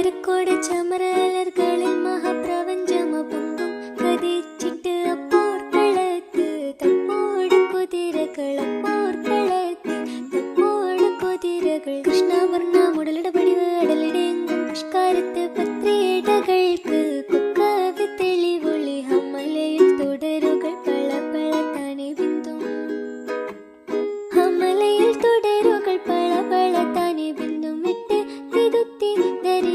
கருக்கோட சமரலர்களில் மகப்பிரபஞ்சம பொங்கும். கதிச்சிட்டு அப்போர்களத்து தம்மோடு குதிரைகள் அப்போர்களத்து தம்மோடு குதிரைகள். கிருஷ்ணாவர்ணா உடலிட